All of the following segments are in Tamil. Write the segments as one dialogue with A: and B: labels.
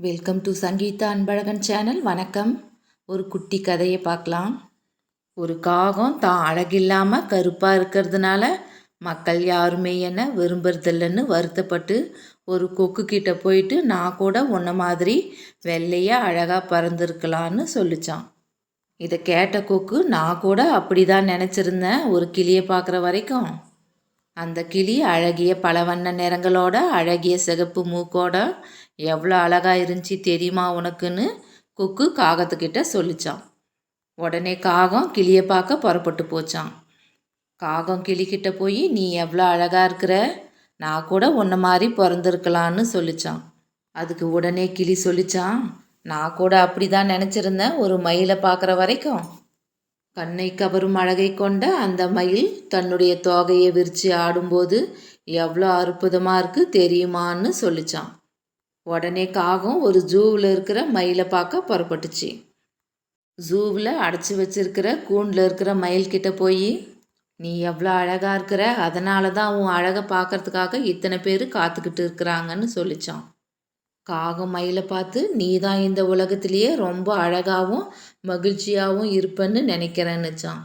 A: Welcome to Sangeetha Anbazhagan channel வணக்கம். ஒரு குட்டி கதையை பார்க்கலாம். ஒரு காகம் தான் அழகில்லாமல் கருப்பாக இருக்கிறதுனால மக்கள் யாருமே என்ன விரும்புறதில்லைன்னு வருத்தப்பட்டு ஒரு கொக்கு கிட்ட போயிட்டு நான் கூட உன்ன மாதிரி வெள்ளையாக அழகாக பறந்துருக்கலான்னு சொல்லிச்சான். இதை கேட்ட கொக்கு நான் கூட அப்படி தான் நினச்சிருந்தேன். ஒரு கிளியை பார்க்குற வரைக்கும். அந்த கிளி அழகிய பல வண்ண நிறங்களோட அழகிய சிகப்பு மூக்கோட எவ்வளோ அழகாக இருந்துச்சு தெரியுமா உனக்குன்னு குக்கு காகத்துக்கிட்ட சொல்லிச்சான். உடனே காகம் கிளியை பார்க்க புறப்பட்டு போச்சான். காகம் கிளிக்கிட்ட போய் நீ எவ்வளோ அழகாக இருக்கிற? நான் கூட உன்ன மாதிரி பிறந்திருக்கலான்னு சொல்லிச்சான். அதுக்கு உடனே கிளி சொல்லிச்சான் நான் கூட அப்படி தான் நினச்சிருந்தேன் ஒரு மயிலை பார்க்குற வரைக்கும். கண்ணை கவரும் அழகை கொண்ட அந்த மயில் தன்னுடைய தோகையை விரித்து ஆடும்போது எவ்வளோ அற்புதமாக இருக்கு தெரியுமான்னு சொல்லிச்சான் உடனே காகம் ஒரு ஜூவில் இருக்கிற மயிலை பார்க்க புறப்பட்டுச்சு. ஜூவில் அடைச்சி வச்சிருக்கிற கூண்டில் இருக்கிற மயில்கிட்ட போய் நீ எவ்வளோ அழகாக இருக்கிற அதனால தான் உன் அழகை பார்க்கறதுக்காக இத்தனை பேர் காத்துக்கிட்டு இருக்கிறாங்கன்னு சொல்லிச்சான் காகம் மயிலை பார்த்து நீ தான் இந்த உலகத்திலேயே ரொம்ப அழகாகவும் மகிழ்ச்சியாகவும் இருப்பேன்னு நினைக்கிறேன்னுச்சான்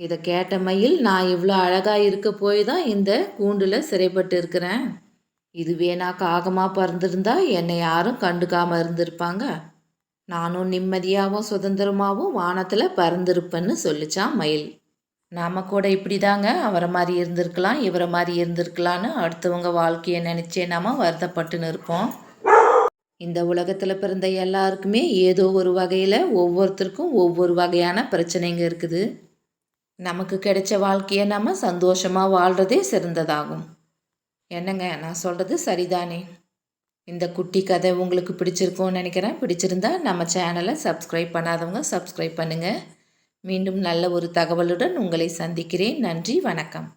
A: இதை கேட்ட மயில் நான் இவ்வளோ அழகாக இருக்க போய் தான் இந்த கூண்டில் சிறைப்பட்டு இருக்கிறேன். இதுவே நான் காகமாக பறந்துருந்தா என்னை யாரும் கண்டுக்காமல் இருந்திருப்பாங்க. நானும் நிம்மதியாகவும் சுதந்திரமாகவும் வானத்தில் பறந்துருப்பேன்னு சொல்லிச்சான் மயில். நாம் கூட இப்படி தாங்க அவரை மாதிரி இருந்திருக்கலாம் இவரை மாதிரி இருந்திருக்கலான்னு அடுத்தவங்க வாழ்க்கையை நினச்சே நாம் வருத்தப்பட்டுன்னு இருப்போம். இந்த உலகத்தில் பிறந்த எல்லாருக்குமே ஏதோ ஒரு வகையில் ஒவ்வொருத்தருக்கும் ஒவ்வொரு வகையான பிரச்சனைங்க இருக்குது. நமக்கு கிடைச்ச வாழ்க்கையை நம்ம சந்தோஷமாக வாழ்கிறதே சிறந்ததாகும். என்னங்க நான் சொல்கிறது சரிதானே? இந்த குட்டி கதை உங்களுக்கு பிடிச்சிருக்கும்னு நினைக்கிறேன். பிடிச்சிருந்தா நம்ம சேனலை சப்ஸ்கிரைப் பண்ணாதவங்க சப்ஸ்கிரைப் பண்ணுங்கள் மீண்டும் நல்ல ஒரு தகவலுடன் உங்களை சந்திக்கிறேன். நன்றி வணக்கம்.